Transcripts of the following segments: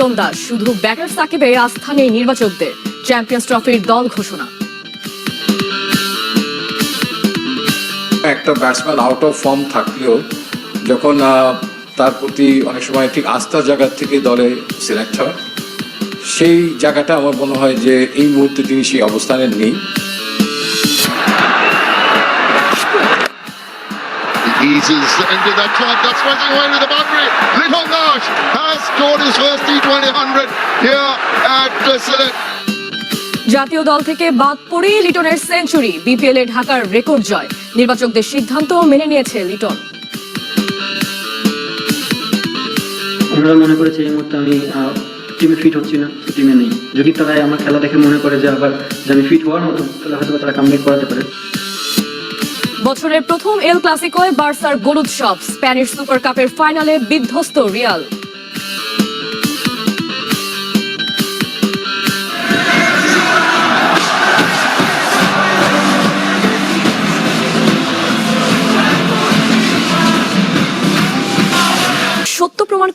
লিটন দাস, শুধু ব্যাটার সাকিবে আস্থা নেই নির্বাচকদের। চ্যাম্পিয়ন্স ট্রফির দল ঘোষণা। একটা ব্যাটসম্যান আউট অফ ফর্ম থাকলেও যখন তার প্রতি অনেক সময় ঠিক আস্থার জায়গা থেকে দলে সিলেক্ট হয়, সেই জায়গাটা আমার মনে হয় যে এই মুহূর্তে তিনি সেই অবস্থানে নেই। Eases into that club, that's striking away with the boundary. Little Nash has scored his first T20 100 here at uh, Sylhet. জাতীয় দল থেকে বাদ পড়েই লিটনের সেঞ্চুরি। বিপিএল এ ঢাকার রেকর্ড জয়। নির্বাচকদের সিদ্ধান্ত মেনে নিয়েছে লিটন। ওনারা মনে করেছে এই মুহূর্তে আমি টিমে ফিট হচ্ছি না টিমে নেই। যদি তারা আমার খেলা দেখে মনে করে যে আবার যে আমি ফিট হওয়ার মতো তাহলে হয়তো তারা কামব্যাক করাতে পারে। বছরের প্রথম এল ক্লাসিকোয় বার্সার গোল স্প্যানিশ সুপার কাপের ফাইনালে বিধ্বস্ত রিয়াল।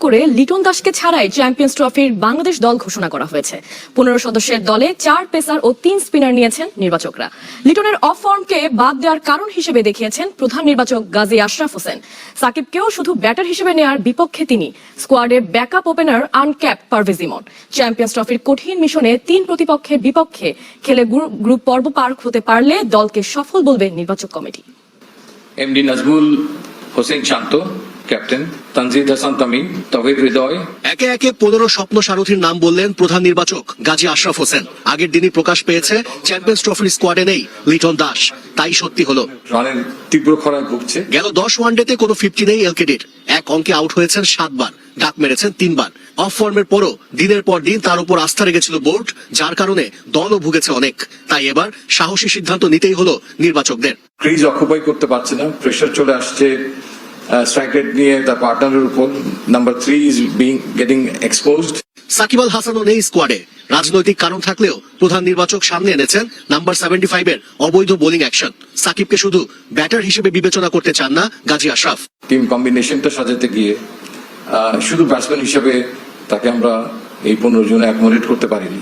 করে লিটন দাসকে ছাড়াই চ্যাম্পিয়ন্স ট্রফির বাংলাদেশ দল ঘোষণা করা হয়েছে। পনেরো সদস্যের দলে চার পেসার ও তিন স্পিনার নিয়েছেন নির্বাচকরা। লিটনের অফ ফর্মকে বাদ দেওয়ার কারণ হিসেবে দেখিয়েছেন প্রধান নির্বাচক গাজী আশরাফ হোসেন। সাকিবকেও শুধু ব্যাটার হিসেবে নেয়ার বিপক্ষে তিনি। স্কোয়াডে backup opener uncap Parvez Emon champions ট্রফির কঠিন মিশনে তিন প্রতিপক্ষের বিপক্ষে খেলে গ্রুপ পর্ব পার হতে পারলে দলকে সফল বলবে নির্বাচক committee. MD Nazmul Hossain Shanto. Captain Tanzid Hasan Tamim Towhid Hridoy. একে একে পনেরো স্বপ্ন সারথীর নাম বললেন প্রধান নির্বাচক গাজী আশরাফ হোসেন। আগের দিনই প্রকাশ পেয়েছে চ্যাম্পিয়ন্স ট্রফির স্কোয়াডে নেই লিটন দাস। তাই সত্যি হলো। রানের তীব্র খরায় ভুগছে। গেল দশ ওয়ানডেতে কোনো ফিফটি নেই এলকেডির। এক অঙ্কে আউট হয়েছেন সাতবার ডাক মেরেছেন তিনবার। অফ ফর্মের পরও দিনের পর দিন তার উপর আস্থা রেখেছিল বোর্ড যার কারণে দলও ভুগেছে অনেক। তাই এবার সাহসী সিদ্ধান্ত নিতেই হলো নির্বাচকদের। ক্রিজ অকুপাই করতে পারছে না প্রেশার চলে আসছে স্ট্রাইক রেট নিয়ে তার পার্টনারের উপর number three is being getting exposed Shakib Al হাসানও নেই স্কোয়াডে রাজনৈতিক কারণ থাকলেও প্রধান নির্বাচক সামনে এনেছেন নাম্বার সেভেন্টি ফাইভ এর অবৈধ বোলিং অ্যাকশন সাকিবকে শুধু ব্যাটার হিসেবে বিবেচনা করতে চান না গাজী আশরাফ। টিম কম্বিনেশনটা সাজাতে গিয়ে শুধু ব্যাটসম্যান হিসেবে তাকে আমরা এই পনেরো জনে অ্যাকোমোডেট করতে পারিনি।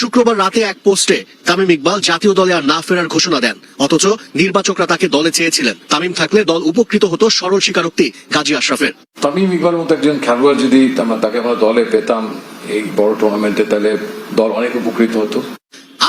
শুক্রবার রাতে এক পোস্টে তামিম ইকবাল জাতীয় দলে আর না ফেরার ঘোষণা দেন। অথচ নির্বাচকরা তাকে দলে চেয়েছিলেন। তামিম থাকলে দল উপকৃত হতো সরল স্বীকারোক্তি গাজী আশরাফের। তামিম ইকবাল মতো একজন খেলোয়াড় যদি আমরা তাকে আমরা দলে পেতাম এই বড় টুর্নামেন্টে তাহলে দল অনেক উপকৃত হতো।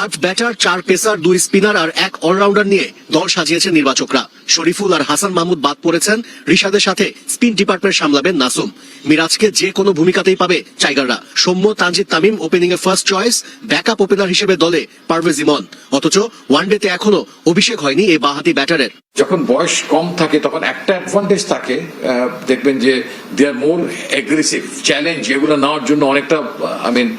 আট ব্যাটার, চার পেসার, দুই স্পিনার আর এক অলরাউন্ডার নিয়ে দল সাজিয়েছে নির্বাচকরা। শরীফুল আর হাসান মাহমুদ বাদ পড়েছেন। রিশাদের সাথে স্পিন ডিপার্টমেন্ট সামলাবেন নাসুম। মিরাজকে যে কোনো ভূমিকাতেই পাবে টাইগাররা। Soumya, Tanzid Tamim opening a first choice, backup opener হিসেবে দলে পারভেজ ইমন। অথচ ওয়ানডেতে এখনও অভিষেক হয়নি এই বাহাতি ব্যাটারের। যখন বয়স কম থাকে, তখন একটা অ্যাডভান্টেজ থাকে দেখবেন যে দে আর মোর এগ্রেসিভ চ্যালেঞ্জ এগুলো নেওয়ার জন্য অনেকটা আই মিন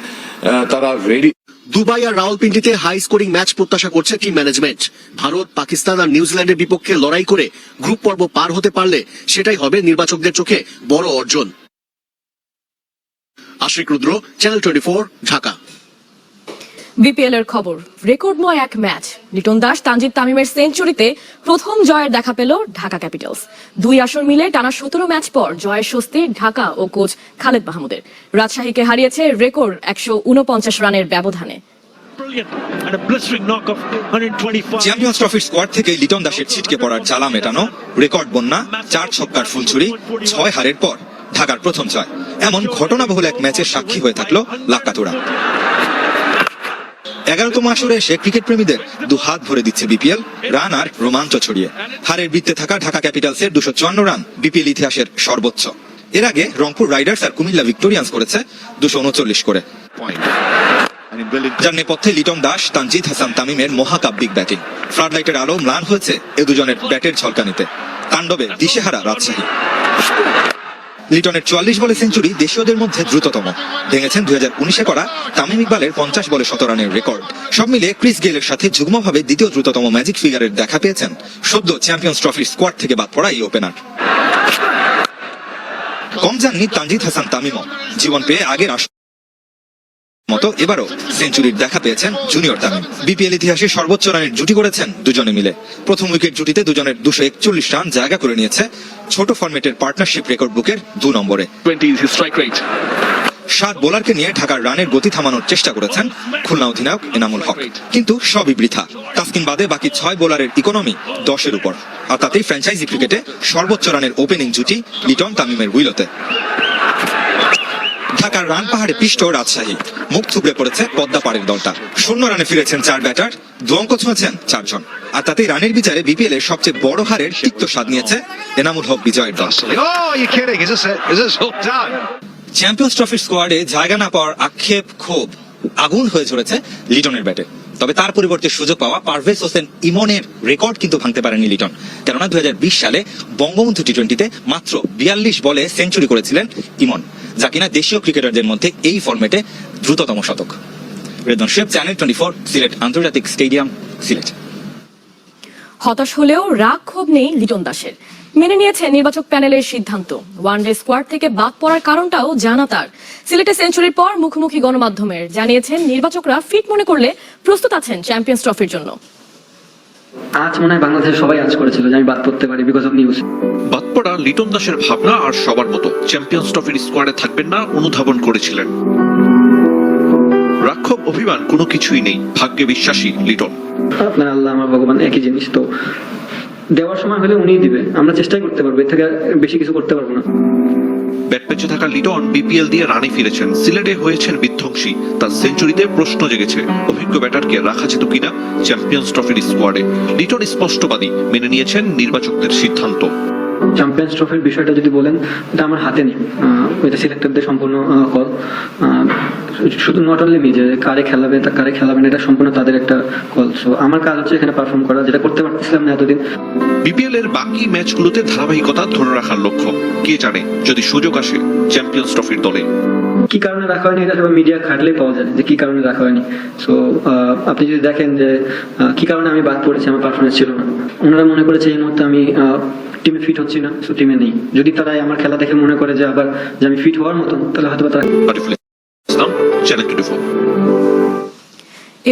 তারা রেডি দুবাই আর রাওয়ালপিন্ডিতে হাই স্কোরিং ম্যাচ প্রত্যাশা করছে টিম ম্যানেজমেন্ট ভারত, পাকিস্তান আর নিউজিল্যান্ডের বিপক্ষে লড়াই করে গ্রুপ পর্ব পার হতে পারলে সেটাই হবে নির্বাচকদের চোখে বড় অর্জন। Ashik Rudra channel twenty Dhaka. BPL এর খবর। রেকর্ডময় এক ম্যাচ। লিটন দাস তানজিদ তামিমের সেঞ্চুরিতে প্রথম জয়ের দেখা পেল ঢাকা ক্যাপিটালস। দুই আসর মিলে টানা সতেরো ম্যাচ পর জয়ের স্বস্তি ঢাকা ও কোচ খালেদ মাহমুদের। রাজশাহীকে হারিয়েছে রেকর্ড একশো উনপঞ্চাশ রানের ব্যবধানে। Brilliant and a blistering knock of 125. Champions ট্রফির স্কোয়াড থেকে লিটন দাসের ছিটকে পড়ার জ্বালা মেটানো রেকর্ড বন্যা চার ছক্কার ফুলছুরি ছয় হারের পর ঢাকার প্রথম জয়। এমন ঘটনাবহুল এক ম্যাচের সাক্ষী হয়ে থাকল লাক্কাতুরা। এগারোতম আসরে সে ক্রিকেট প্রেমীদের দু হাত ভরে দিচ্ছে বিপিএল, রান আর রোমাঞ্চ ছড়িয়ে। হারের বৃত্তে থাকা ঢাকা ক্যাপিটালসের দুশো চুয়ান্ন রান বিপিএল ইতিহাসের সর্বোচ্চ। এর আগে রংপুর রাইডার্স আর কুমিল্লা ভিক্টোরিয়ান্স করেছে দুশো উনচল্লিশ করে যার নেপথ্যে লিটন দাস, তানজিদ হাসান তামিমের মহাকাব্যিক ব্যাটিং। ফ্লাডলাইটের আলো ম্লান হয়েছে এ দুজনের ব্যাটের ঝলকানিতে। তাণ্ডবে দিশেহারা রাজশাহী। লিটনের চুয়াল্লিশ বলে সেঞ্চুরি দেশীয়দের মধ্যে দ্রুততম। ভেঙেছেন দুই উনিশে করা তামিম ইকবালের পঞ্চাশ বলে শত রানের রেকর্ড। সব মিলে ক্রিস গেলের সাথে যুগ্মভাবে দ্বিতীয় দ্রুততম ম্যাজিক ফিগারের দেখা পেয়েছেন সদ্য চ্যাম্পিয়ন্স ট্রফির স্কোয়াড থেকে বাদ পড়া এই ওপেনার। কম যাননি তানজিদ হাসান তামিমও। জীবন পেয়ে আগের আস মতো এবারও সেঞ্চুরির দেখা পেয়েছেন জুনিয়র তামিম। বিপিএল ইতিহাসে সর্বোচ্চ রানের জুটি করেছেন দুজনে মিলে। প্রথম উইকেট জুটিতে দুজনের দুশো একচল্লিশ রান জায়গা করে নিয়েছে ছোট ফরম্যাটের পার্টনারশিপ রেকর্ড বুকের দু নম্বরে। 20 is his strike rate. সাত বোলারকে নিয়ে ঢাকার রানের গতি থামানোর চেষ্টা করেছেন খুলনা অধিনায়ক এনামুল হক। কিন্তু সবই বৃথা। তাসকিন বাদে বাকি ছয় বোলারের ইকোনমি দশের উপর। আর তাতেই ফ্র্যাঞ্চাইজি ক্রিকেটে সর্বোচ্চ রানের ওপেনিং জুটি লিটন তামিমের উইলতে। ঢাকার রান পাহাড়ে পিষ্ট রাজশাহী। মুখ থুবড়ে পড়েছে পদ্মা পাড়ের দলটা। শূন্য রানে ফিরেছেন চার ব্যাটার দুঅঙ্ক ছুঁয়েছেন চারজন। আর তাতে রানের বিচারে বিপিএল এর সবচেয়ে বড় হারের তিক্ত স্বাদ নিয়েছে এনামুল হক বিজয়ের দল। Oh? চ্যাম্পিয়ন্স ট্রফির স্কোয়াডে জায়গা না পাওয়ার আক্ষেপ ক্ষোভ। আগুন হয়ে ঝরেছে লিটনের ব্যাটে। তবে তার পরিবর্তে সুযোগ পাওয়া পারভেজ হোসেন ইমনের রেকর্ড কিন্তু ভাঙতে পারেনি লিটন। কেননা দু সালে বঙ্গবন্ধু টি টোয়েন্টিতে মাত্র বিয়াল্লিশ বলে সেঞ্চুরি করেছিলেন ইমন, যা কিনা দেশীয় ক্রিকেটারদের মধ্যে এই ফরম্যাটে দ্রুততম শতক। রেদন শেফ চ্যানেল টোয়েন্টি ফোর, সিলেট, আন্তর্জাতিক স্টেডিয়াম, সিলেট। হতাশ হলেও রাগ ক্ষোভ নেই লিটন দাসের। মেনে নিয়েছে নির্বাচক প্যানেলের সিদ্ধান্ত। ওয়ানডে স্কোয়াড থেকে বাদ পড়ার কারণটাও জানা তার। সিলেটে সেঞ্চুরির পর মুখোমুখি গণমাধ্যমের জানিয়েছেন নির্বাচকরা ফিট মনে করলে প্রস্তুত আছেন চ্যাম্পিয়ন্স ট্রফির জন্য। আজ মনে হয় বাংলাদেশের সবাই আজ করেছিল যে আমি বাদ পড়তে পারি বিকজ অফ নিউজ বাদপড়া লিটন দাসের ভাবনা আর সবার মতো। চ্যাম্পিয়ন্স ট্রফির স্কোয়াডে থাকবেন না অনুধাবন করেছিলেন। রাক্ষব অভিমান কোনো কিছুই নেই ভাগ্যে বিশ্বাসী লিটন। আপনার আল্লাহ আমার ভগবান একই জিনিস তো দেওয়ার সময় হলে উনিই দিবে। আমরা চেষ্টাই করতে পারব, এর থেকে বেশি কিছু করতে পারব না। থাকা লিটন বিপিএল দিয়ে রানে ফিরেছেন। সিলেটে হয়েছেন বিধ্বংসী। তার সেঞ্চুরিতে প্রশ্ন জেগেছে, অভিজ্ঞ ব্যাটারকে রাখা যেত কিনা? চ্যাম্পিয়ন্স ট্রফির স্কোয়াডে লিটন স্পষ্টবাদী, মেনে নিয়েছেন নির্বাচকদের সিদ্ধান্ত। চ্যাম্পিয়ন্স ট্রফির বিষয়টা যদি বলেন, এটা আমার হাতে নেই। এটা সিলেক্টরদের সম্পূর্ণ কল শুধু নট অনলি মি যে কারে খেলাবে, তা কারে খেলাবে না, এটা সম্পূর্ণ তাদের একটা কল সো আমার কাজ হচ্ছে এখানে পারফর্ম করা, যেটা করতে পারতেছিলাম না এতদিন। বিপিএল এর বাকি ম্যাচগুলোতে ধারাবাহিকতা ধরে রাখার লক্ষ্য। কে জানে, যদি সুযোগ আসে চ্যাম্পিয়ন্স ট্রফির দলে। কি কারণে রাখা হয়নি এটা মিডিয়া খাটলেই পাওয়া যায় যে কি কারণে রাখা হয়নি। সো আপনি যদি দেখেন যে কি কারণে আমি বাদ পড়েছি, আমার পারফরমেন্স ছিল না। ওনারা মনে করেছে এই মুহূর্তে আমি টিমে ফিট হচ্ছি না সো টিমে নেই। যদি তারা আমার খেলা দেখে মনে করে যে আবার যে আমি ফিট হওয়ার মতন, তাহলে হয়তো তারা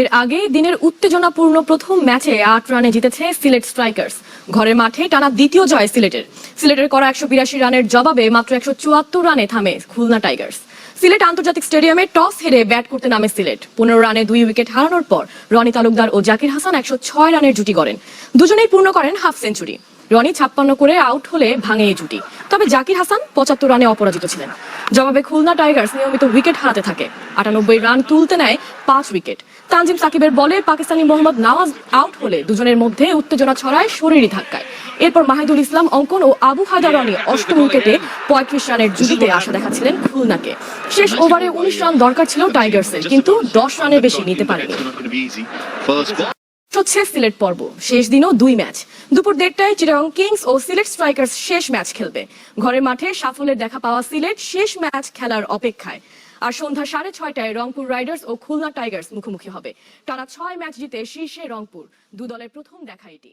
এর আগে দিনের উত্তেজনাপূর্ণ প্রথম ম্যাচে আট রানে জিতেছে সিলেট স্ট্রাইকার্স। ঘরের মাঠে টানা দ্বিতীয় জয় সিলেটের। সিলেটের করা একশো বিরাশি রানের জবাবে মাত্র একশো চুয়াত্তর রানে থামে খুলনা টাইগার্স। সিলেট আন্তর্জাতিক স্টেডিয়ামে টস হেরে ব্যাট করতে নামে সিলেট। পনেরো রানে দুই উইকেট হারানোর পর রনি তালুকদার ও জাকির হাসান একশো ছয় রানের জুটি করেন দুজনেই পূর্ণ করেন হাফ সেঞ্চুরি। রনি ছাপ্পান্ন করে আউট হলে ভাঙে এই জুটি। তবে জাকির হাসান পঁচাত্তর রানে অপরাজিত ছিলেন। জবাবে খুলনা টাইগার্স নিয়মিত উইকেট হারাতে থাকে। আটানব্বই রান তুলতে নেয় পাঁচ উইকেট। তানজিম সাকিবের বলে পাকিস্তানি মোহাম্মদ নওয়াজ আউট হলে দুজনের মধ্যে উত্তেজনা ছড়ায় শরীরী ধাক্কায়। এরপর মাহিদুল ইসলাম, অঙ্কন ও আবু হায়দার রনি অষ্টম উইকেটে পঁয়ত্রিশ রানের জুটিতে আশা দেখাচ্ছিলেন খুলনাকে। শেষ ওভারে উনিশ রান দরকার ছিল টাইগার্সের, কিন্তু দশ রানের বেশি নিতে পারেনি। হচ্ছে সিলেট পর্ব। শেষ দিনও দুই ম্যাচ। দুপুর দেড়টায় চিটাগং কিংস ও সিলেট স্ট্রাইকার্স শেষ ম্যাচ খেলবে। ঘরের মাঠে সাফল্যের দেখা পাওয়া সিলেট শেষ ম্যাচ খেলার অপেক্ষায়। আর সন্ধ্যা সাড়ে ছয়টায় রংপুর রাইডার্স ও খুলনা টাইগার্স মুখোমুখি হবে। টানা ছয় ম্যাচ জিতে শীর্ষে রংপুর। দু দলের প্রথম দেখা এটি।